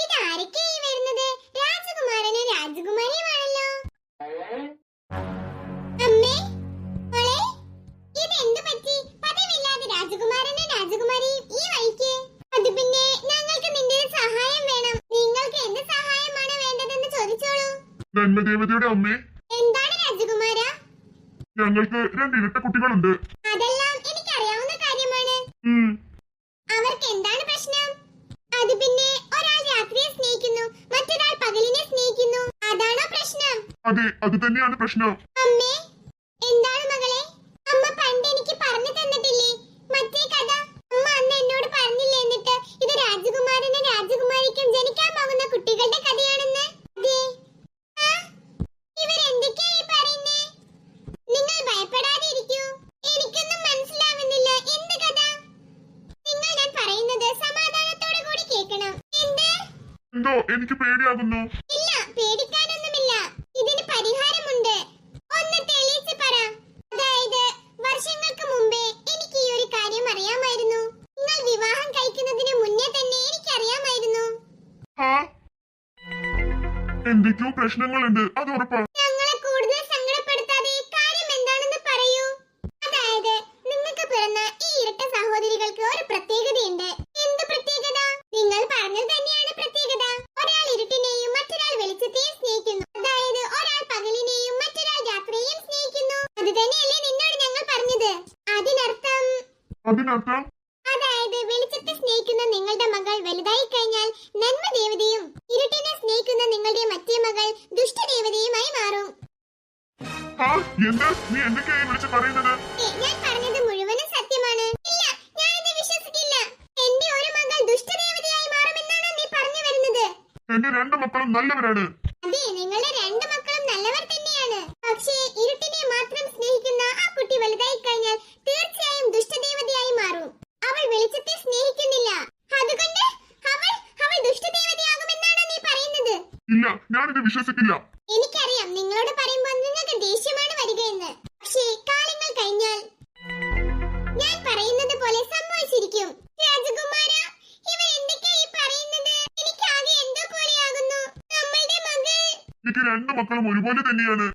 ഇതാരൊക്കെയായി വരുന്നത്? രാജകുമാരനും രാജകുമാരിയുമാണല്ലോ. അമ്മേ മോളെ ഇതെന്ത് പറ്റി? പതിവില്ലാതെ രാജകുമാരനും രാജകുമാരിയും ഈ വഴിക്ക്. അത് പിന്നെ ഞങ്ങൾക്ക് നിന്റെ സഹായം വേണം. നിങ്ങൾക്ക് എന്ത് സഹായമാണ് വേണ്ടതെന്ന് ചോദിച്ചോളൂ. നന്മദേവതയുടെ അമ്മേ എന്താണ് രാജകുമാര? ഞങ്ങൾക്ക് രണ്ട് ഇരട്ട കുട്ടികളുണ്ട്. അതെല്ലാം എനിക്കറിയാവുന്ന കാര്യമാണ്. അവർക്ക് എന്താണ് പ്രശ്നം? അത് പിന്നെ ഒരാൾ രാത്രിയെ സ്നേഹിക്കുന്നു മറ്റൊരാൾ പകലിനെ സ്നേഹിക്കുന്നു. അതാണോ പ്രശ്നം? അതെ അത് തന്നെയാണ് പ്രശ്നം. അമ്മേ എന്താണ് മകളെ? അമ്മ പണ്ട് എനിക്ക് പറഞ്ഞു തന്നിട്ടില്ലേ? മറ്റേ കഥ. അമ്മ അന്ന് എന്നോട് പറഞ്ഞില്ലേ എന്നിട്ട് ഇത് രാജകുമാരനും രാജകുമാരിക്കും ജനിക്കാൻ പോകുന്ന കുട്ടികളുടെ കഥയാണെന്ന്? എന്തോ എനിക്ക് പേടിയാകുന്നു. ഇല്ല പേടിക്കാനൊന്നുമില്ല. ഇതിന് പരിഹാരമുണ്ട്. ഒന്ന് തെളിയിച്ച് പറ. അതായത് വർഷങ്ങൾക്ക് മുമ്പേ എനിക്ക് ഈ ഒരു കാര്യം അറിയാമായിരുന്നു. നിങ്ങൾ വിവാഹം കഴിക്കുന്നതിന് മുന്നേ തന്നെ എനിക്ക് അറിയാമായിരുന്നു എന്തൊക്കെയോ പ്രശ്നങ്ങളുണ്ട് അത് ഉറപ്പാ ഞങ്ങളെ കൂടുതൽ സങ്കടപ്പെടുത്താതെ കാര്യം എന്താണെന്ന് പറയൂ അതായത് നിങ്ങൾക്ക് പിറന്ന ഈ ഇരട്ട സഹോദരികൾക്ക് ഒരു പ്രത്യേകതയുണ്ട് എന്ത് പ്രത്യേകത നിങ്ങൾ പറഞ്ഞത് തന്നെയാണ് പ്രത്യേകത ഒരാൾ ഇരുട്ടിനെയും മറ്റൊരാൾ വെളിച്ചത്തെയും സ്നേഹിക്കുന്നു അതായത് ഒരാൾ പകലിനെയും മറ്റൊരാൾ രാത്രിയെയും സ്നേഹിക്കുന്നു അത് തന്നെയല്ലേ നിന്നോട് ഞങ്ങൾ പറഞ്ഞത് അതിനർത്ഥം അതിനർത്ഥം അതായത് വെളിച്ചത്തെ സ്നേഹിക്കുന്ന നിങ്ങളുടെ മകൾ വലുതായി കഴിഞ്ഞാൽ നന്മ ദേവതയും ഇരുട്ടിനെ സ്നേഹിക്കുന്ന നിങ്ങളുടെ മറ്റേ മകൾ ദുഷ്ടദേവതയുമായി മാറും. ഞാൻ പറഞ്ഞത് മുഴുവനും സത്യമാണ്. ഇല്ല ഞാനിത് വിശ്വസിക്കില്ല. എന്റെ ഒരു മകൾ ദുഷ്ടദേവതയായി മാറുമെന്നാണ് നീ പറഞ്ഞു വരുന്നത്. എന്റെ രണ്ട് മക്കളും നല്ലവരാണ്. അതെ നിങ്ങളുടെ രണ്ട് മക്കളും നല്ലവർ തന്നെയാണ്. പക്ഷേ മാത്രം സ്നേഹിക്കുന്ന ആ കുട്ടി വലുതായി കഴിഞ്ഞാൽ തീർച്ചയായും ദുഷ്ടദേവതയായി മാറും അവൾ വെളിച്ചത്തെ സ്നേഹിക്കുന്നില്ല അതുകൊണ്ട് അവൾ അവൾ ദുഷ്ടദേവതയാകുമെന്നാണ് നീ പറയുന്നത് ഇല്ല ഞാനിത് വിശ്വസിക്കില്ല. എനിക്കറിയാം. നിങ്ങളോട് പറയുമ്പോൾ നിങ്ങൾക്ക് ദേഷ്യമാണ് വരികയെന്ന്. പക്ഷേ കാലങ്ങൾ കഴിഞ്ഞാൽ ഞാൻ പറയുന്നത് പോലെ സംഭവിച്ചിരിക്കും രാജകുമാര ഇവർ എന്തൊക്കെയാ ഈ പറയുന്നത്? എനിക്കാകെ എന്തോ പോലെയാകുന്നു. നമ്മളുടെ മകൾ. എനിക്ക് രണ്ട് മക്കളും ഒരുപോലെ തന്നെയാണ്.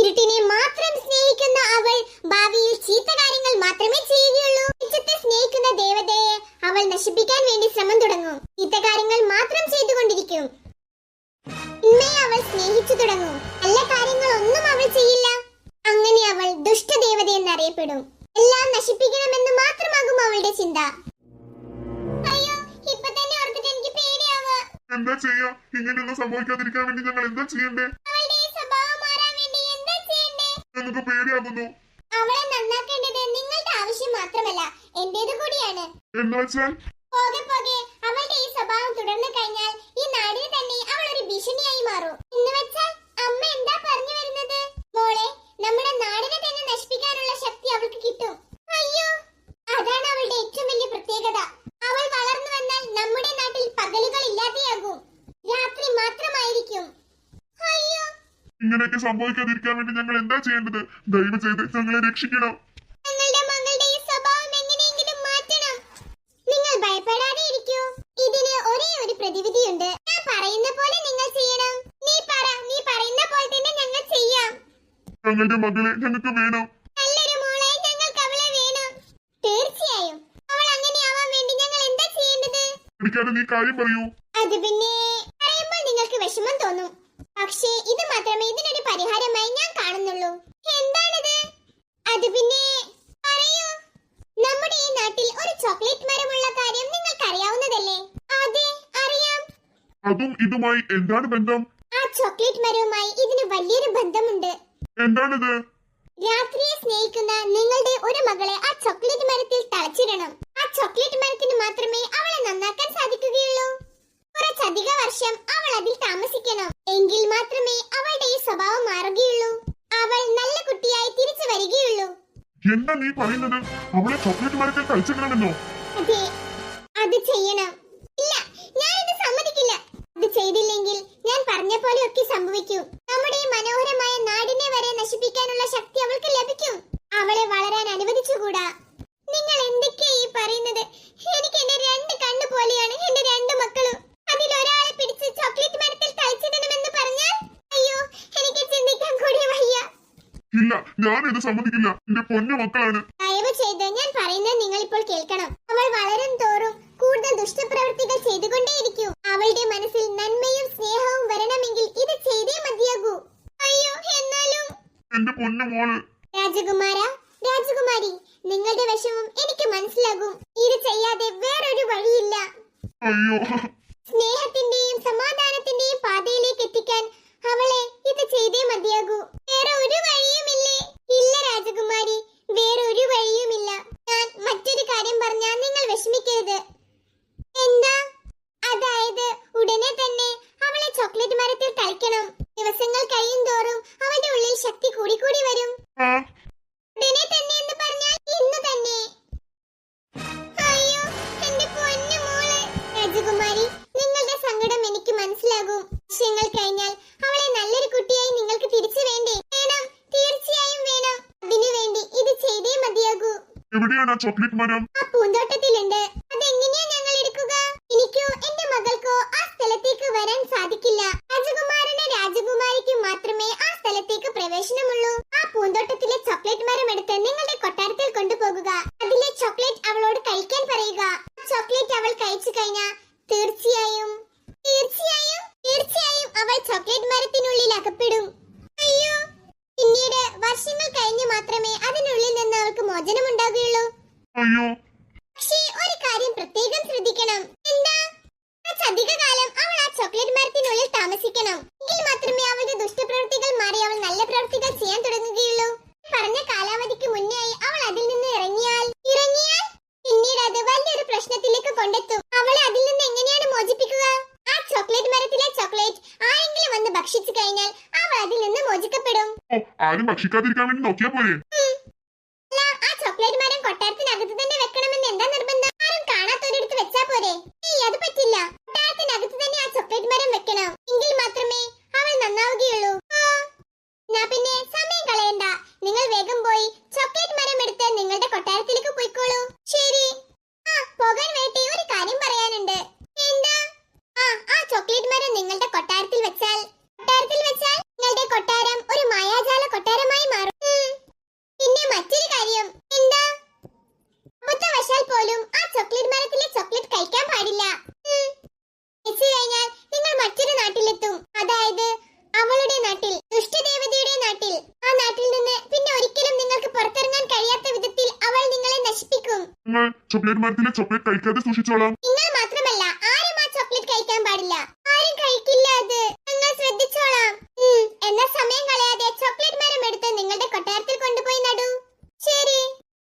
ഇരുട്ടിനെ മാത്രം സ്നേഹിക്കുന്ന അവൾ ഭാവിയിൽ ചീത്ത കാര്യങ്ങൾ മാത്രമേ ചെയ്യുകയുള്ളൂ. വെളിച്ചത്തെ സ്നേഹിക്കുന്ന ദേവതയെ അവൾ നശിപ്പിക്കാൻ വേണ്ടി ശ്രമം തുടങ്ങും. ചീത്ത കാര്യങ്ങൾ മാത്രം ചെയ്തുകൊണ്ടിരിക്കും. ഇന്നേ അവൾ സ്നേഹിച്ചു തുടങ്ങും. നല്ല കാര്യങ്ങൾ ഒന്നും അവൾ ചെയ്യില്ല. അങ്ങനെ അവൾ ദുഷ്ടദേവത എന്നറിയപ്പെടും. എല്ലാം നശിപ്പിക്കണമെന്ന് മാത്രമാകും അവളുടെ ചിന്ത. അയ്യോ ഇപ്പൊ തന്നെ ഓർത്തിട്ട് എനിക്ക് പേടിയാവുക. എന്താ ചെയ്യാ? ഇങ്ങനെയൊന്നും സംഭവിക്കാതിരിക്കാൻ വേണ്ടി ഞങ്ങൾ എന്താ ചെയ്യണ്ടേ അവളുടെ ഈ സ്വഭാവം മാറാൻ വേണ്ടി എന്താ ഞങ്ങൾക്ക് പേടിയാകുന്നു. അവളെ നന്നാക്കേണ്ടത് നിങ്ങളുടെ ആവശ്യം മാത്രമല്ല എന്റേത് കൂടിയാണ്. എന്നുവെച്ചാൽ പോകെ പോകെ അവളുടെ ഈ സ്വഭാവം തുടർന്നു കഴിഞ്ഞാൽ ഈ നാടിന് തന്നെ അവൾ ഒരു ഭീഷണിയായി മാറും. എന്ന് വെച്ചാൽ അമ്മ എന്താ പറഞ്ഞു വരുന്നത്? മോളെ നമ്മുടെ നാടിനെ തന്നെ നശിപ്പിക്കാനുള്ള ശക്തി അവൾക്ക് കിട്ടും. അയ്യോ അതാണ് അവളുടെ ഏറ്റവും വലിയ പ്രത്യേകത. അവൾ വളർന്നു വന്നാൽ നമ്മുടെ നാട്ടിൽ പകലുകൾ ഇല്ലാതെയാകും രാത്രി മാത്രമായിരിക്കും അയ്യോ ഇങ്ങനെയൊക്കെ സംഭവിക്കാതിരിക്കാൻ വേണ്ടി ഞങ്ങൾ എന്താ ചെയ്യേണ്ടത്? ദയവ് ചെയ്ത് ഞങ്ങളെ രക്ഷിക്കണം. ഞങ്ങളുടെ മകളെ ഞങ്ങൾക്ക് വേണം. നീ കാര്യം പറയൂ. അത് പിന്നെ പറയുമ്പോൾ നിങ്ങൾക്ക് വിഷമം തോന്നും. പക്ഷേ ഇത് മാത്രമേ ഇതിനൊരു പരിഹാരമായി ഞാൻ കാണുന്നുള്ളൂ. എന്താണിത്? അത് പിന്നെ പറയൂ. നമ്മുടെ ഈ നാട്ടിൽ ഒരു ചോക്ലേറ്റ് മരമുള്ള കാര്യം നിങ്ങൾക്ക് അറിയാവുന്നതല്ലേ അതെ അറിയാം. അതും ഇതുമായി എന്താണ് ബന്ധം? ആ ചോക്ലേറ്റ് മരവുമായി ഇതിന് വലിയൊരു ബന്ധമുണ്ട്. എന്താണിത്? രാത്രിയെ സ്നേഹിക്കുന്ന നിങ്ങളുടെ ഒരു മകളെ ആ ചോക്ലേറ്റ് മരത്തിൽ തളച്ചിടണം. ആ ചോക്ലേറ്റ് മരത്തിന് മാത്രമേ അവളെ നന്നാക്കാൻ സാധിക്കുകയുള്ളൂ. കുറച്ചധിക വർഷം അവൾ അതിൽ താമസിക്കണം. എങ്കിൽ മാത്രമേ അവളുടെ സ്വഭാവം മാറുകയുള്ളൂ. അവൾ നല്ല കുട്ടിയായി തിരിച്ചു വരികയുള്ളൂ. എന്താ നീ പറയുന്നത്? അവളെ ചോക്ലേറ്റ് മരത്തിൽ കഴിച്ചിടണമെന്നോ? അതെ അത് ചെയ്യണം. ഇല്ല ഞാനിത് സമ്മതിക്കില്ല. അത് ചെയ്തില്ലെങ്കിൽ ഞാൻ പറഞ്ഞ പോലെ ഒക്കെ സംഭവിക്കും. നമ്മുടെ മനോഹരമായ നാടിനെ വരെ നശിപ്പിക്കാനുള്ള ശക്തി അവൾക്ക് ലഭിക്കും. അവളെ വളരാൻ അനുവദിച്ചുകൂടാ? നിങ്ങൾ എന്തൊക്കെയാ ഈ പറയുന്നത്? എനിക്ക് എന്റെ രണ്ട് കണ്ണു പോലെയാണ് എന്റെ രണ്ട് മക്കളും അതിൽ ഒരാളെ പിടിച്ച് ചോക്ലേറ്റ് മരത്തിൽ തളിച്ചിടണമെന്ന് പറഞ്ഞാൽ അയ്യോ എനിക്ക് ചിന്തിക്കാൻ കൂടി വയ്യ ഇത് സമ്മതിക്കില്ല. എന്റെ പൊന്നു മക്കളാണ്. ദയവ് ചെയ്ത് ഞാൻ പറയുന്നത് നിങ്ങൾ ഇപ്പോൾ കേൾക്കണം. അവൾ വളരും തോറും കൂടുതൽ ദുഷ്ടപ്രവൃത്തികൾ ചെയ്തുകൊണ്ടേയിരിക്കും. അവളുടെ മനസ്സിൽ നന്മയും സ്നേഹവും വരണമെങ്കിൽ ഇത് ചെയ്തേ മതിയാകൂ. അയ്യോ എന്നാലും? എന്റെ പൊന്നു മോൾ. രാജകുമാര രാജകുമാരി നിങ്ങളുടെ വശവും എനിക്ക് മനസ്സിലാകും. ഇത് ചെയ്യാതെ വേറൊരു വഴിയില്ല. അയ്യോ. സ്നേഹത്തിന്റെയും സമാധാനത്തിന്റെയും പാതയിലേക്ക് എത്തിക്കാൻ അവളെ ഇത് ചെയ്തേ മതിയാകൂ. വേറെ ഒരു വഴിയുമില്ലേ? ഇല്ല രാജകുമാരി വേറൊരു വഴിയുമില്ല. ഞാൻ മറ്റൊരു കാര്യം പറഞ്ഞാൽ നിങ്ങൾ വിഷമിക്കരുത്. എവിടെയാണ് ചോക്ലേറ്റ് മരം? പൂന്തോട്ടത്തിലുണ്ട്. അതെങ്ങനെയാ ഞങ്ങൾ എടുക്കുക? എനിക്കോ എന്റെ മകൾക്കോ ആ സ്ഥലത്തേക്ക് വരാൻ സാധിക്കില്ല. രാജകുമാരന് രാജകുമാരിക്ക് മാത്രമേ ആ സ്ഥലത്തേക്ക് പ്രവേശനമുള്ളൂ. ആ പൂന്തോട്ടത്തിലെ ചോക്ലേറ്റ് മരം എടുത്ത് നിങ്ങളുടെ കൊട്ടാരത്തിൽ കൊണ്ടുപോകുക. അതിലെ ചോക്ലേറ്റ് അവളോട് കഴിക്കാൻ പറയുക. ചോക്ലേറ്റ് അവൾ കഴിച്ചു കഴിഞ്ഞാൽ തീർച്ചയായും തീർച്ചയായും തീർച്ചയായും അവൾ ചോക്ലേറ്റ് മരത്തിനുള്ളിൽ അകപ്പെടും. അയ്യോ പിന്നീട് വർഷങ്ങൾ കഴിഞ്ഞ് മാത്രമേ അതിനുള്ളിൽ നിന്ന് അവൾക്ക് മോചനം ഉണ്ടാകുകയുള്ളൂ അയ്യോ. പക്ഷേ ഒരു കാര്യം പ്രത്യേകം ശ്രദ്ധിക്കണം. എന്താ? കാലം അവൾ ആ ചോക്ലേറ്റ് മരത്തിനുള്ളിൽ താമസിക്കണം. എങ്കിൽ മാത്രമേ അവളുടെ ദുഷ്ടപ്രവൃത്തികൾ മാറി അവൾ നല്ല പ്രവൃത്തികൾ ചെയ്യാൻ തുടങ്ങുകയുള്ളൂ. പറഞ്ഞ കാലാവധിക്ക് മുന്നേ അവൾ അതിൽ നിന്ന് ഇറങ്ങിയാൽ? ഇറങ്ങിയാൽ? പിന്നീട് അത് വലിയൊരു പ്രശ്നത്തിലേക്ക് കൊണ്ടെത്തും. അവളെ അതിൽ നിന്ന് എങ്ങനെയാണ് മോചിപ്പിക്കുക? ആ ചോക്ലേറ്റ് മരത്തിലെ ചോക്ലേറ്റ് ആരെങ്കിലും വന്ന് ഭക്ഷിച്ചു കഴിഞ്ഞാൽ അവൾ അതിൽ നിന്ന് മോചിക്കപ്പെടും ഓ ആരും ഭക്ഷിക്കാതിരിക്കാൻ വേണ്ടി നോക്കിയാ പോരെ. തന്നെ നിർബന്ധം? ആരും കാണാത്തൊരിടത്ത് വെച്ചാ പോരെ. അത് പറ്റില്ല. തന്നെ ആ ചോക്ലേറ്റ് മരം വെക്കണം. മാത്രമേ അവൾ നന്നാവുകയുള്ളൂ. പിന്നെ സമയം നിങ്ങൾ വേഗം പോയി ചോക്ലേറ്റ് മരം നിങ്ങളുടെ കൊട്ടാരത്തിലേക്ക് പോയിക്കോളൂ. ശരി. ആ പോകാൻ വേണ്ടി ഒരു കാര്യം പറയാനുണ്ട് എന്താ ആ ആ ചോക്ലേറ്റ് മരം നിങ്ങളുടെ കൊട്ടാരത്തിൽ വെച്ചാൽ കൊട്ടാരത്തിൽ വെച്ചാൽ നിങ്ങളുടെ കൊട്ടാരം ഒരു മായാജാല കൊട്ടാരമായി മാറും ഉം. പിന്നെ മറ്റൊരു കാര്യം എന്താ അബദ്ധവശാൽ പോലും ആ ചോക്ലേറ്റ് മരത്തിലെ ചോക്ലേറ്റ് കഴിക്കാൻ പാടില്ല ഉം. കഴിച്ചു കഴിഞ്ഞാൽ നിങ്ങൾ മറ്റൊരു നാട്ടിലെത്തും അതായത് അവളുടെ നാട്ടിൽ ദുഷ്ടദേവതയുടെ നാട്ടിൽ ആ നാട്ടിൽ നിന്ന് പിന്നെ ഒരിക്കലും നിങ്ങൾക്ക് പുറത്തിറങ്ങാൻ കഴിയാത്ത വിധത്തിൽ അവൾ നിങ്ങളെ നശിപ്പിക്കും നിങ്ങൾ ചോക്ലേറ്റ് മരത്തിലെ ചോക്ലേറ്റ് കഴിക്കാതെ സൂക്ഷിച്ചോളാം. നിങ്ങൾ മാത്രമല്ല ആരും ആ ചോക്ലേറ്റ് കഴിക്കാൻ പാടില്ല. ആരും കഴിക്കില്ല അത്. നിങ്ങൾ ശ്രദ്ധിച്ചോളാം. എന്ന സമയം കളയാതെ ചോക്ലേറ്റ് മരം എടുത്ത് നിങ്ങളുടെ കൊട്ടാരത്തിൽ കൊണ്ടുപോയി നടൂ. ശരി.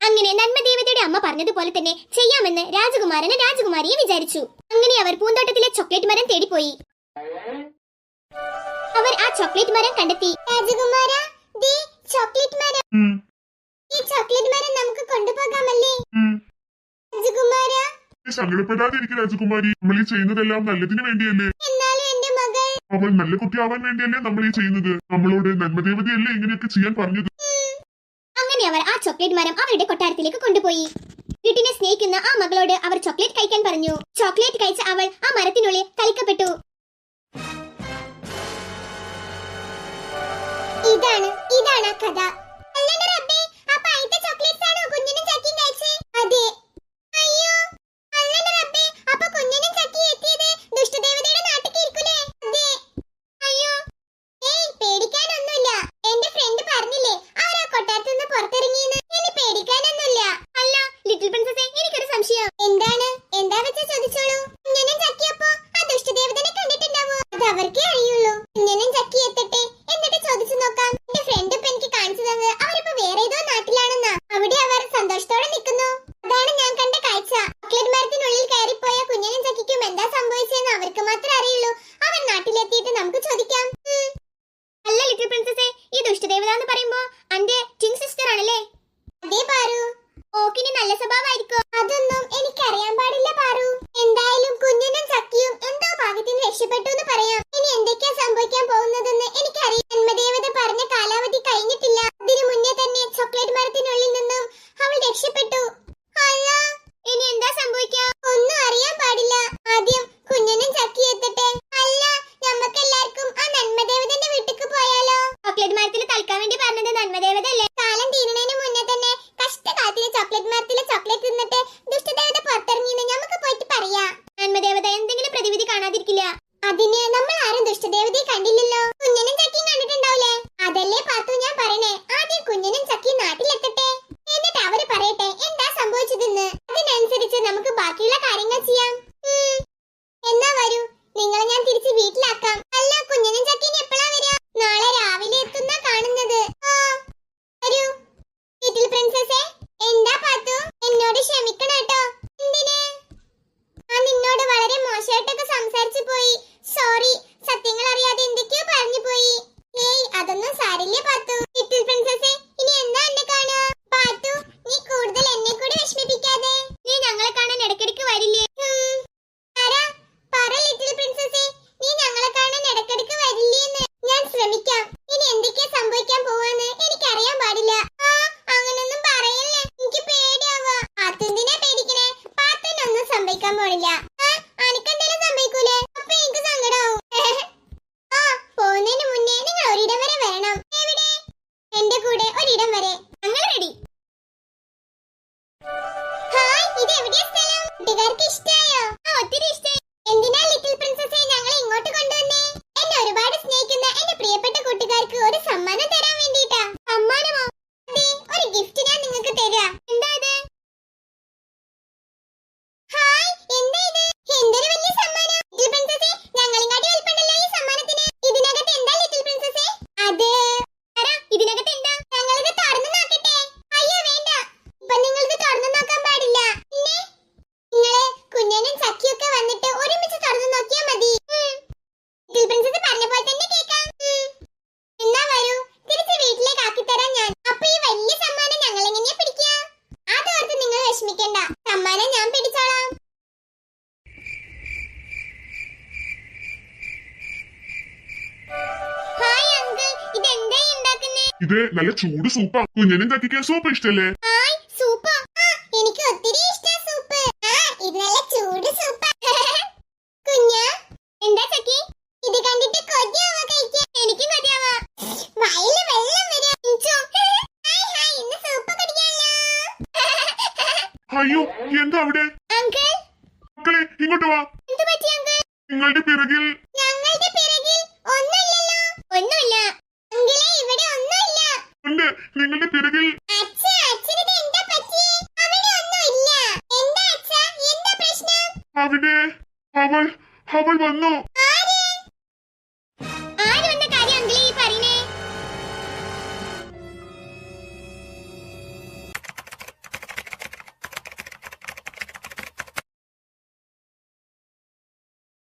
അങ്ങനെ നന്മദേവതയുടെ അമ്മ പറഞ്ഞതുപോലെ തന്നെ ചെയ്യാമെന്ന് രാജകുമാരനെ രാജകുമാരിയെ വിചാരിച്ചു. അങ്ങനെ അവർ പൂന്തോട്ടത്തിലെ ചോക്ലേറ്റ് മരം തേടിപ്പോയി. അവർ ആ ചോക്ലേറ്റ് മരം കണ്ടെത്തി. രാജകുമാര ദേ ചോക്ലേറ്റ് മരം. ഈ ചോക്ലേറ്റ് മരം നമുക്ക് കൊണ്ടുപോകാമല്ലേ? നീ സങ്കടപ്പെടാതിരിക്കും രാജകുമാരി. നമ്മൾ ഈ ചെയ്യുന്നതെല്ലാം നല്ലതിന് വേണ്ടിയല്ലേ? അവൾ നല്ല കുട്ടിയാവാൻ വേണ്ടിയല്ലേ നമ്മൾ ഈ ചെയ്യുന്നത്? നമ്മളോട് നന്മദേവതയല്ലേ ഇങ്ങനെയൊക്കെ ചെയ്യാൻ പറഞ്ഞത്? അങ്ങനെ അവർ ആ ചോക്ലേറ്റ് മരം അവരുടെ കൊട്ടാരത്തിലേക്ക് കൊണ്ടുപോയി. വീട്ടിനെ സ്നേഹിക്കുന്ന ആ മകളോട് അവർ ചോക്ലേറ്റ് കഴിക്കാൻ പറഞ്ഞു. ചോക്ലേറ്റ് കഴിച്ച അവൾ ആ മരത്തിനുള്ളിൽ കളിക്കപ്പെട്ടു ഇതാണ് ഇതാണ് ആ കഥ. ver, ¿qué? നല്ല ചൂട് സൂപ്പ് കുഞ്ഞിനും കക്കിക്കാൻ സൂപ്പ് ഇഷ്ടല്ലേ? സൂപ്പ് എനിക്ക് ഒത്തിരി സൂപ്പ് ചൂട് സൂപ്പ് കുഞ്ഞ എന്താ ചക്കി? ഇത് കണ്ടിട്ട് എനിക്കും വെള്ളം സൂപ്പ് അയ്യോ എന്താ അവിടെ? മക്കളെ ഇങ്ങോട്ട് വാ. നിങ്ങളുടെ പിറകിൽ ഞങ്ങളുടെ പിറകിൽ ഒന്നുമില്ലല്ലോ. ഒന്നുമില്ല. Baba, how about now?